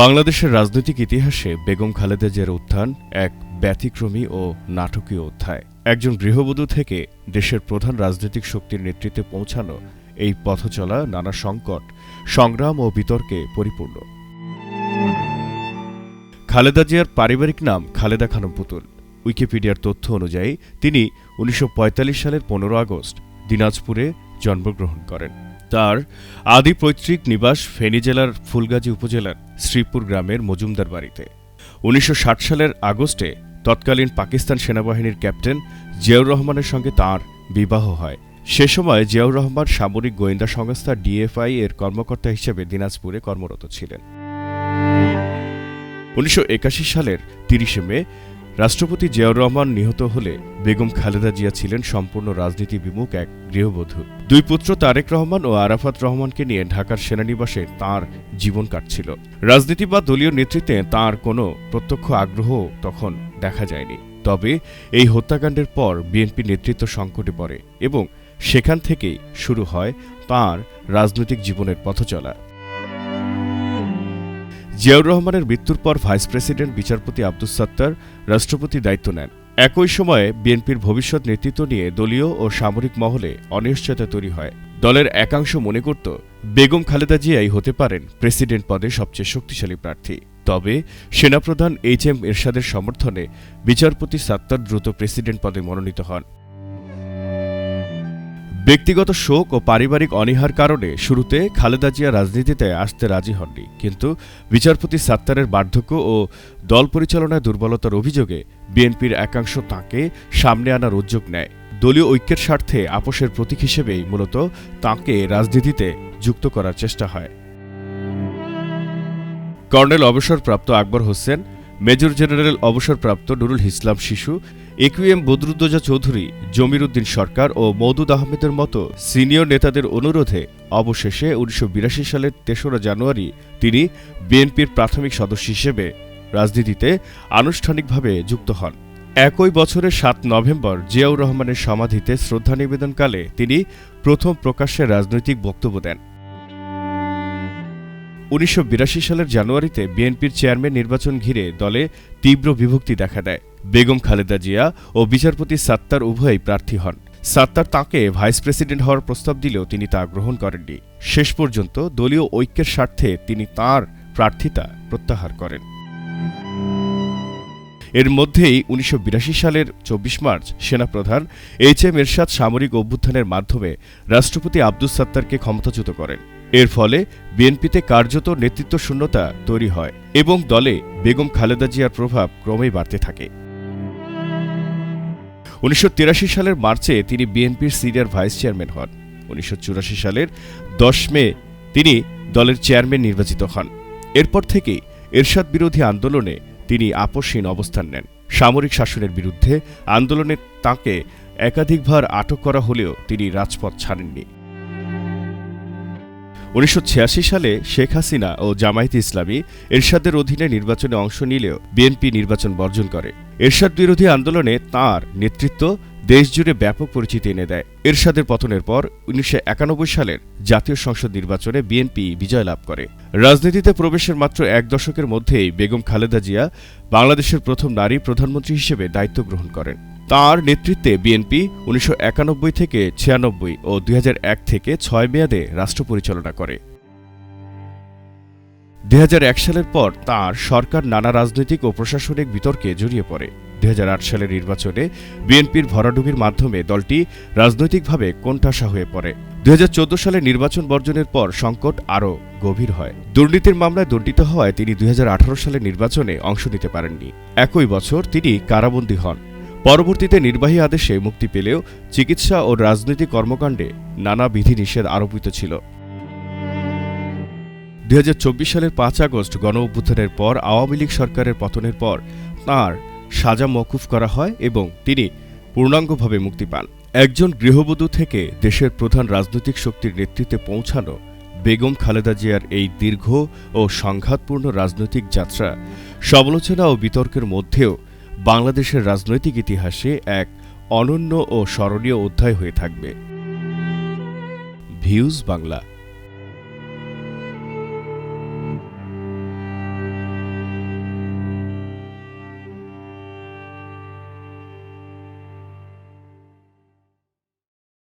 বাংলাদেশের রাজনৈতিক ইতিহাসে বেগম খালেদা জিয়ার উত্থান এক ব্যতিক্রমী ও নাটকীয় অধ্যায়। একজন গৃহবধূ থেকে দেশের প্রধান রাজনৈতিক শক্তির নেতৃত্বে পৌঁছানো এই পথচলা নানা সংকট, সংগ্রাম ও বিতর্কে পরিপূর্ণ। খালেদা জিয়ার পারিবারিক নাম খালেদা খানম পুতুল। উইকিপিডিয়ার তথ্য অনুযায়ী, তিনি উনিশশো পঁয়তাল্লিশ সালের পনেরো আগস্ট দিনাজপুরে জন্মগ্রহণ করেন। তার আদি পৈতৃক নিবাস ফেনী জেলার ফুলগাজী উপজেলার শ্রীপুর গ্রামের মজুমদার বাড়িতে। উনিশশো সালের আগস্টে তৎকালীন পাকিস্তান সেনাবাহিনীর ক্যাপ্টেন জিয়াউর রহমানের সঙ্গে তাঁর বিবাহ হয়। সে সময় জিয়াউর রহমান সামরিক গোয়েন্দা সংস্থা ডিএফআই এর কর্মকর্তা হিসেবে দিনাজপুরে কর্মরত ছিলেন। উনিশশো একাশি সালের তিরিশে মে রাষ্ট্রপতি জিয়াউর রহমান নিহত হলে বেগম খালেদা জিয়া ছিলেন সম্পূর্ণ রাজনীতি বিমুখ এক গৃহবধূ। দুই পুত্র তারেক রহমান ও আরাফাত রহমানকে নিয়ে ঢাকার সেনানিবাসে তাঁর জীবন কাটছিল। রাজনীতি বা দলীয় নেতৃত্বে তাঁর কোনো প্রত্যক্ষ আগ্রহ তখন দেখা যায়নি। তবে এই হত্যাকাণ্ডের পর বিএনপি নেতৃত্ব সংকটে পড়ে এবং সেখান থেকেই শুরু হয় তাঁর রাজনৈতিক জীবনের পথচলা। জিয়াউর রহমানের মৃত্যুর পর ভাইস প্রেসিডেন্ট বিচারপতি আব্দুস সাত্তার রাষ্ট্রপতি দায়িত্ব নেন। একই সময়ে বিএনপির ভবিষ্যৎ নেতৃত্ব নিয়ে দলীয় ও সামরিক মহলে অনিশ্চয়তা তৈরি হয়। দলের একাংশ মনে করত, বেগম খালেদা জিয়াই হতে পারেন প্রেসিডেন্ট পদে সবচেয়ে শক্তিশালী প্রার্থী। তবে সেনাপ্রধান এইচ এম এরশাদের সমর্থনে বিচারপতি সাত্তার দ্রুত প্রেসিডেন্ট পদে মনোনীত হন। ব্যক্তিগত শোক ও পারিবারিক অনীহার কারণে শুরুতে খালেদা জিয়া রাজনীতিতে আসতে রাজি হননি। কিন্তু বিচারপতি সাত্তারের বার্ধক্য ও দল পরিচালনায় দুর্বলতার অভিযোগে বিএনপির একাংশ তাঁকে সামনে আনার উদ্যোগ নেয়। দলীয় ঐক্যের স্বার্থে আপোষের প্রতীক হিসেবেই মূলত তাঁকে রাজনীতিতে যুক্ত করার চেষ্টা হয়। কর্নেল অবসরপ্রাপ্ত আকবর হোসেন মেজর জেনারেল অবসরপ্রাপ্ত নুরুল ইসলাম শিশু একুএম বদরুদ্দোজা চৌধুরী জমির উদ্দিন সরকার ও মওদুদ আহমেদের মতো সিনিয়র নেতাদের অনুরোধে অবশেষে উনিশশো বিরাশি সালের তেসরা জানুয়ারি তিনি বিএনপির প্রাথমিক সদস্য হিসেবে রাজনীতিতে আনুষ্ঠানিকভাবে যুক্ত হন। একই বছরের সাত নভেম্বর জিয়াউর রহমানের সমাধিতে শ্রদ্ধা নিবেদনকালে তিনি প্রথম প্রকাশ্যে রাজনৈতিক বক্তব্য দেন। উনিশশো বিরাশি সালের জানুয়ারিতে বিএনপির চেয়ারম্যান নির্বাচন ঘিরে দলে তীব্র বিভক্তি দেখা দেয়। বেগম খালেদা জিয়া ও বিচারপতি সাত্তার উভয়ই প্রার্থী হন। সাত্তার তাঁকে ভাইস প্রেসিডেন্ট হওয়ার প্রস্তাব দিলেও তিনি তা গ্রহণ করেননি। শেষ পর্যন্ত দলীয় ঐক্যের স্বার্থে তিনি তার প্রার্থিতা প্রত্যাহার করেন। এর মধ্যেই উনিশশো বিরাশি সালের চব্বিশ মার্চ সেনাপ্রধান এইচ এম এরশাদ সামরিক অভ্যুত্থানের মাধ্যমে রাষ্ট্রপতি আব্দুস সাত্তারকে ক্ষমতাচ্যুত করেন। এর ফলে বিএনপিতে কার্যত নেতৃত্ব শূন্যতা তৈরি হয় এবং দলে বেগম খালেদা জিয়ার প্রভাব ক্রমেই বাড়তে থাকে। উনিশশো তিরাশি সালের মার্চে তিনি বিএনপির সিনিয়র ভাইস চেয়ারম্যান হন। উনিশশো চুরাশি সালের দশ মে তিনি দলের চেয়ারম্যান নির্বাচিত হন। এরপর থেকেই এরশাদ বিরোধী আন্দোলনে তিনি আপসহীন অবস্থান নেন। সামরিক শাসনের বিরুদ্ধে আন্দোলনে তাঁকে একাধিকবার আটক করা হলেও তিনি রাজপথ ছাড়েননি। উনিশশো ছিয়াশি সালে শেখ হাসিনা ও জামায়াতে ইসলামী এরশাদের অধীনে নির্বাচনে অংশ নিলেও বিএনপি নির্বাচন বর্জন করে। এরশাদ বিরোধী আন্দোলনে তাঁর নেতৃত্ব দেশজুড়ে ব্যাপক পরিচিতি এনে দেয়। এরশাদের পতনের পর উনিশশো একানব্বই সালের জাতীয় সংসদ নির্বাচনে বিএনপি বিজয় লাভ করে। রাজনীতিতে প্রবেশের মাত্র এক দশকের মধ্যেই বেগম খালেদা জিয়া বাংলাদেশের প্রথম নারী প্রধানমন্ত্রী হিসেবে দায়িত্ব গ্রহণ করেন। তাঁর নেতৃত্বে বিএনপি উনিশশো একানব্বই থেকে ছিয়ানব্বই ও দুই হাজার এক থেকে ছয় মেয়াদে রাষ্ট্র পরিচালনা করে। দুই হাজার এক সালের পর তাঁর সরকার নানা রাজনৈতিক ও প্রশাসনিক বিতর্কে জড়িয়ে পড়ে। দুই হাজার আট সালের নির্বাচনে বিএনপির ভরাডুবির মাধ্যমে দলটি রাজনৈতিকভাবে কোণঠাসা হয়ে পড়ে। দুই সালের নির্বাচন বর্জনের পর সংকট আরও গভীর হয়। দুর্নীতির মামলায় দণ্ডিত হওয়ায় তিনি দুই হাজার আঠারো সালের নির্বাচনে অংশ নিতে পারেননি। একই বছর তিনি কারাবন্দী হন। পরবর্তীতে নির্বাহী আদেশে মুক্তি পেলেও চিকিৎসা ও রাজনৈতিক কর্মকাণ্ডে নানা বিধিনিষেধ আরোপিত ছিল। দুই হাজার চব্বিশ সালের পাঁচ আগস্ট গণ অভ্যুত্থানের পর আওয়ামী লীগ সরকারের পতনের পর তাঁর সাজা মকুফ করা হয় এবং তিনি পূর্ণাঙ্গভাবে মুক্তি পান। একজন গৃহবধূ থেকে দেশের প্রধান রাজনৈতিক শক্তির নেতৃত্বে পৌঁছানো বেগম খালেদা জিয়ার এই দীর্ঘ ও সংঘাতপূর্ণ রাজনৈতিক যাত্রা, সমালোচনা ও বিতর্কের মধ্যেও বাংলাদেশের রাজনৈতিক ইতিহাসে এক অনন্য ও স্মরণীয় অধ্যায় হয়ে থাকবে। ভিউজ বাংলা।